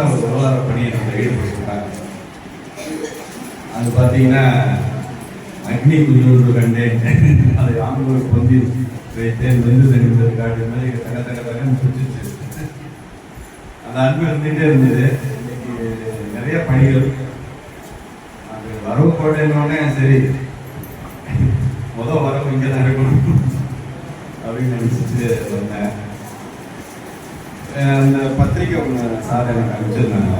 வருஷம் அவர் பொருளாதார பணியை நம்ம ஈடுபட்டிருக்காங்க. அது பார்த்தீங்கன்னா அக்னி குஞ்சொன்று கண்டேன் அதை ஆண்களுக்கு பொந்தி வைத்தேன் வெந்து தணிந்தது காட்டு மாதிரி தக தக தகன்னு சுற்றிச்சு. அந்த அன்பு இருந்துகிட்டே இருந்தது. இன்னைக்கு நிறைய பணிகள். அது வரவு கோட்டைன்னொடனே சரி முதல் வரவு இங்கே தான் இருக்கணும் அப்படின்னு நினச்சிட்டு வந்தேன். அந்த பத்திரிக்கை ஒன்று சார் எனக்கு அனுப்பிச்சிருந்தாங்க.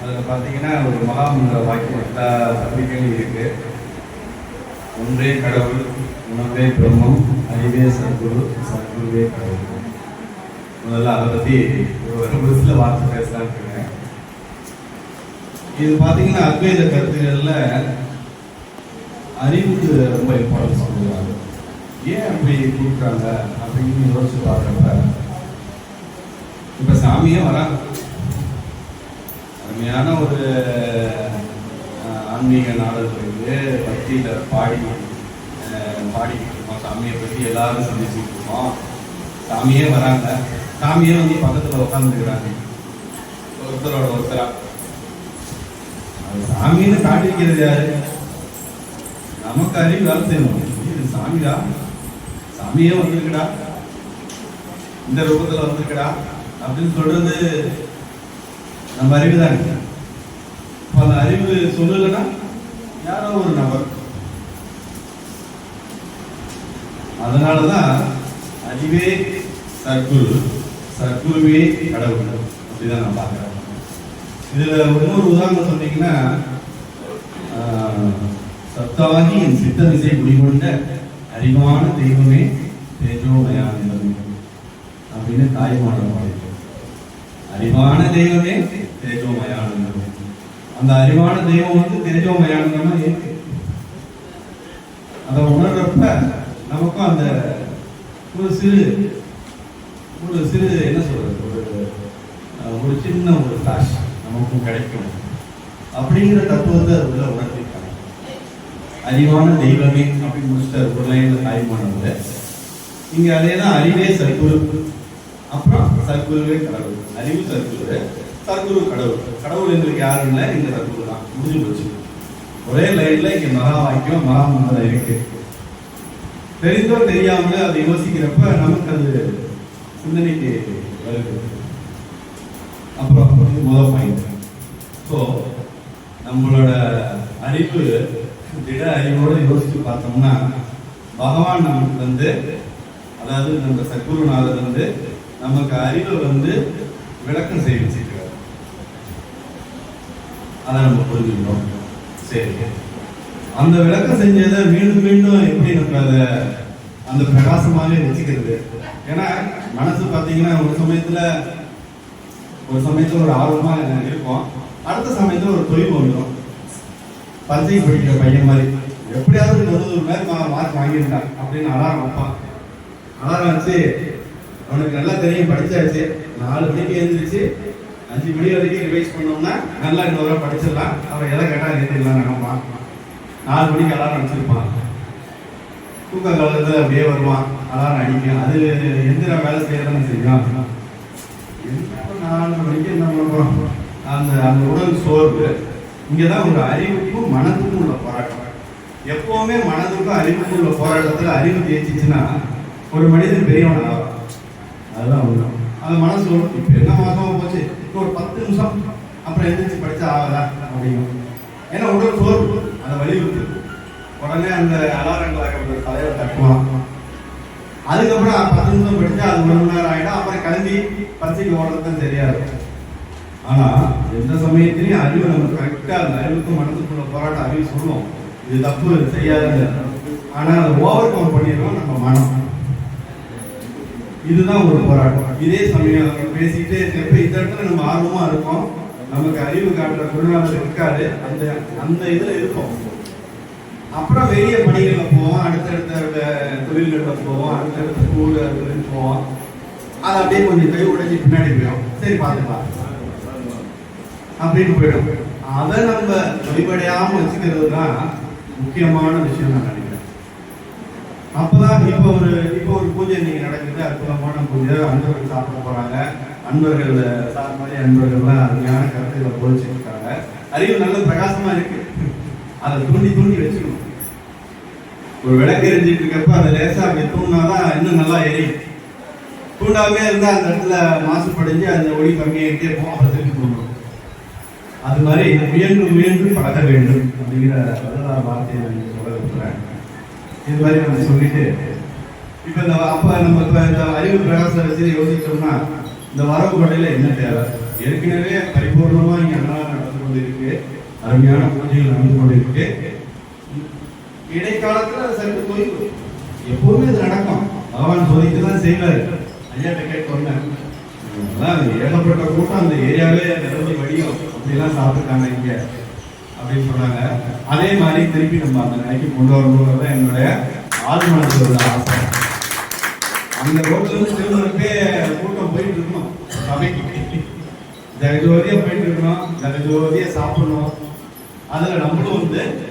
அதில் பார்த்தீங்கன்னா ஒரு மகாமந்திர வாக்கியம் எல்லா பத்திரிகையும் இருக்குது ஒன்றே கடவுள் உணவே பிரம்மம் அறிவே சத்குரு சத்குருவே கடவுள். முதல்ல அதை பற்றி ஒரு சில வார்த்தை பேசலாம்னு இருக்கேன். இது பார்த்தீங்கன்னா அத்வைத கருத்துகளில் அறிவுக்கு ரொம்ப இம்பார்ட்டன்ஸ் கொடுக்குறாங்க ஏன் அப்படி கொடுக்குறாங்க அப்படின்னு யோசிச்சு பார்க்குறப்ப இப்போ சாமியே வராங்க. அருமையான ஒரு ஆன்மீக நாடகம் இருந்து பக்தியில் பாடி அஹ், பாடிக்கிட்டு இருக்கோம். சாமியை பற்றி எல்லாரும் சந்திச்சுட்டு இருக்கோம். சாமியே வராங்க. சாமியே வந்து பக்கத்தில் உட்காந்துருக்குறாங்க ஒருத்தரோட ஒருத்தரா. அது சாமின்னு காட்டிருக்கிறது யாரு? நமக்கு அறிவு வேலை செய்யணும். இது சாமிடா சாமியே வந்திருக்குடா. இந்த ரூபத்துல வந்திருக்குடா. அப்படின்னு சொல்றது நம்ம அறிவு தானே அப்ப அந்த அறிவு சொல்லலைன்னா யாரோ ஒரு நபர். அதனாலதான் அறிவே சர்க்குரு சர்க்குருவே கடவுள். அப்படிதான் நான் பார்க்கிறேன். இதுல இன்னொரு உதாரணம் சொன்னீங்கன்னா ஆஹ், சத்தாகி என் சித்தமிசை குடிகொண்ட அறிவான தெய்வமே தேஜோமயானந்தம் அப்படின்னு தாய்மானம் பாடிட்டு அறிவான தெய்வமே தேஜோமயானந்தம் அந்த அறிவான தெய்வம் வந்து தேஜோமயானந்தமா இருக்கு அதை உணர்றப்ப நமக்கும் அந்த ஒரு சிறு ஒரு சிறு என்ன சொல்றது ஒரு ஒரு சின்ன ஒரு ஃபிளாஷ் நமக்கும் கிடைக்கும். அப்படிங்கிற தத்துவத்தை அதுல உணர்த்திருக்காங்க அறிவான தெய்வமே அப்படின்னு முடிச்சிட்டார் ஒரு லைன்ல தாய்மானவங்க இங்க அதே தான் அறிவே சர்க்குரு சர்க்குருவே கடவுள். அறிவு சர்க்குரு சர்க்குரு கடவுள். கடவுள் எங்களுக்கு யாரும் இல்லை இந்த சர்க்குரு தான். முடிஞ்சு போச்சு. ஒரே லைன்ல இங்க மகா வாக்கியம் மகா மந்திரம் இருக்கு. தெரிந்தோ தெரியாமல அதை யோசிக்கிறப்ப நமக்கு அது சிந்தனைக்கு வருது. அப்புறம் இது முதல் பாயிண்ட் ஸோ நம்மளோட அறிவு திட அறிவோடு யோசிச்சு பார்த்தோம்னா பகவான் நமக்கு வந்து அதாவது நம்ம சத்குருநாதர் வந்து நமக்கு அறிவை வந்து விளக்கம் செய்ய வச்சிருக்கிறார் அதை நம்ம புரிஞ்சுக்கணும். சரி. அந்த விளக்கம் செஞ்சதை மீண்டும் மீண்டும் எப்படி நம்ம அதை அந்த பிரகாசமாகவே வச்சுக்கிறது? ஏன்னா மனசு பார்த்தீங்கன்னா ஒரு சமயத்துல ஒரு சமயத்துல ஒரு ஆர்வமா இருக்கும். அடுத்த சமயத்துல ஒரு தொழில் வந்துடும். பஞ்சை படிக்கிற பையன் மாதிரி. எப்படியாவது ஒரு மாதிரி மார்க் வாங்கியிருந்தான் அப்படின்னு அலாரம் வைப்பான். அலாரம் வச்சு அவனுக்கு நல்லா தெரியும் படிச்சாச்சு. நாலு மணிக்கு எழுந்திரிச்சு அஞ்சு மணி வரைக்கும் ரிவைஸ் பண்ணோம்னா நல்லா இன்னொரு படிச்சிடலாம். அவன் எதை கேட்டால் எழுதிடலாம் நினைப்பான் நாலு மணிக்கு அலாரம் அடிச்சிருப்பான். தூக்க காலத்தில் அப்படியே வருவான். அலாரம் அடிக்கும். அது எந்திர வேலை செய்யறதுன்னு செய்யும் என்ன நாலு மணிக்கு என்ன பண்றோம்? அந்த அந்த உடல் சோர்வு. இங்கதான் ஒரு அறிவுக்கும் மனதுக்கும் உள்ள போராட்டம். எப்போவுமே மனதுக்கும் அறிவுக்கும் உள்ள போராட்டத்தில் அறிவு ஜெயிச்சிச்சுன்னா ஒரு மனிதன் பெரியவன் ஆகும் அதுதான் ஒன்றும் அந்த மனசு வரும். இப்போ என்ன மாதமாக போச்சு? இப்போ ஒரு பத்து நிமிஷம். அப்புறம் எழுந்திரிச்சு படித்தா ஆகதா அப்படிங்கும். ஏன்னா உடல் சோர்வு. அதை வலியுறுத்து. உடனே அந்த அலாரங்களாக தலைவர் தட்டுவான். அதுக்கப்புறம் பத்து நிமிஷம் படித்தா அது ஒரு மணி நேரம் ஆகிடும் அப்புறம் கிளம்பி பரீட்சைக்கு ஓடுறது தான் சரியா இருக்கும். எந்த சமயத்திலையும் அறிவு நம்ம கரெக்டாக அந்த அறிவுக்கும் மனதுக்குள்ள போராட்டம் அறிவு சொல்லும். இது தப்பு இது செய்யாதுன்னு ஆனால் அதை ஓவர் கம் பண்ணிடுவோம் நம்ம மனம். இதுதான் ஒரு போராட்டம். இதே சமயம் நம்ம பேசிக்கிட்டே இருக்கிறப்ப இந்த இடத்துல நம்ம ஆர்வமா இருக்கோம். நமக்கு அறிவு காட்டுற குருநாதர் இருக்காரு. அந்த அந்த இதுல இருக்கும் அப்புறம் வெளிய பணிகள்ல போவோம். அடுத்தடுத்த வே- தொழில்கள்ல போவோம். அடுத்தடுத்த ஸ்கூல் போவோம். அது அப்படியே கொஞ்சம் கை உடைஞ்சி பின்னாடி போயிடும். சரி பார்த்துக்கலாம் அப்படின்னு போயிடும். அதை நம்ம வெளிப்படையாம வச்சுக்கிறது தான் முக்கியமான விஷயம் நான் நினைக்கிறேன். அப்பதான் இப்போ ஒரு இப்போ ஒரு பூஜை இன்னைக்கு நடக்குது. அற்புதமான பூஜை. அன்பர்கள் சாப்பிட போறாங்க. அன்பர்கள் சார் மாதிரி அன்பர்கள்லாம் அருமையான கருத்துக்களை போதிச்சிருக்காங்க. அறிவு நல்ல பிரகாசமா இருக்கு. அதை தூண்டி தூண்டி வச்சுக்கணும். ஒரு விளக்கு எரிஞ்சிட்டு இருக்கப்ப அதை லேசா அப்படி தூண்டினாதான் இன்னும் நல்லா எரியும். தூண்டாமே இருந்தா அந்த இடத்துல மாசுபடைஞ்சு அந்த ஒளி கம்மியாகிட்டே இருக்கும் அப்புறம் திருப்பி தூண்டும் அது மாதிரி முயன்று முயன்று பழக வேண்டும் அப்படிங்கிற வரலாறு வார்த்தையை நான் சொல்ல விரும்புகிறேன் இது மாதிரி நம்ம சொல்லிட்டு இப்போ இந்த அப்போ நம்ம இப்போ இந்த அறிவு பிரகாச வச்சு யோசிச்சோம்னா இந்த வரவு கொடையில என்ன தேவை? ஏற்கனவே பரிபூர்ணமாக இங்கே அன்னதானம் நடந்து கொண்டு இருக்கு அருமையான பூஜைகள் நடந்து கொண்டு இருக்கு இடைக்காலத்துல அது சற்று போய் எப்பவுமே இது நடக்கும். பகவான் சோதித்து தான் செய்வாரு. ஐயாட்ட கேட்டோன்னே அதான் ஏகப்பட்ட கூட்டம். அந்த ஏரியாவே நிரம்பி வடியும். அப்படிலாம் சாப்பிட்டுருக்காங்க இங்கே. அப்படின்னு சொன்னாங்க. அதே மாதிரி திருப்பி நம்ம அந்த நிலைக்கு கொண்டு வரணுங்கிறது என்னுடைய ஆழ்மனத்தில் உள்ள ஆசை. அந்த ரோட்ல இருந்து திருமணப்பே கூட்டம் போயிட்டு இருக்கணும் சபைக்கு. ஜெகஜோதியா போயிட்டு இருக்கணும் ஜெகஜோதியா சாப்பிடணும். அதுல நம்மளும் வந்து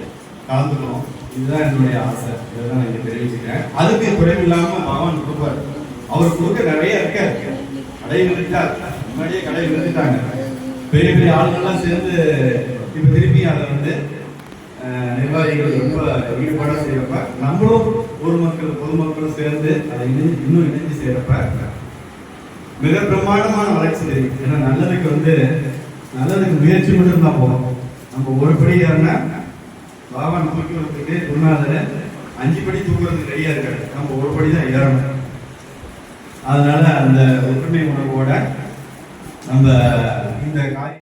கலந்துக்கணும். இதுதான் என்னுடைய ஆசை. இதுதான் நான் இங்க தெரிவிச்சுக்கிறேன். அதுக்கு குறைவில்லாம பகவான் கொடுப்பார். அவர் கொடுக்க நிறைய இருக்க. கடை நிறுத்திட்டார். முன்னாடியே கடை நிறுத்திட்டாங்க. பெரிய பெரிய ஆளுங்கள்லாம் சேர்ந்து இப்போ திருப்பி அதை வந்து நிர்வாகிகள் ரொம்ப ஈடுபாடாக செய்யறப்ப நம்மளும் ஊர் மக்கள் பொதுமக்களும் சேர்ந்து அதை இணைஞ்சு இன்னும் இணைஞ்சு செய்யறப்ப மிக பிரமாண்டமான வளர்ச்சி தெரியும் ஏன்னா நல்லதுக்கு வந்து நல்லதுக்கு முயற்சி மட்டும் தான் போகும் நம்ம ஒரு படி ஏறினா பாபா தூக்கி வரதுக்கு குருநாதர் அஞ்சு படி தூக்குறதுக்கு ரெடியா இருக்காரு. நம்ம ஒரு படி தான் ஏறணும். அதனால அந்த ஒற்றுமை உணர்வோட நம்ம இந்த காய்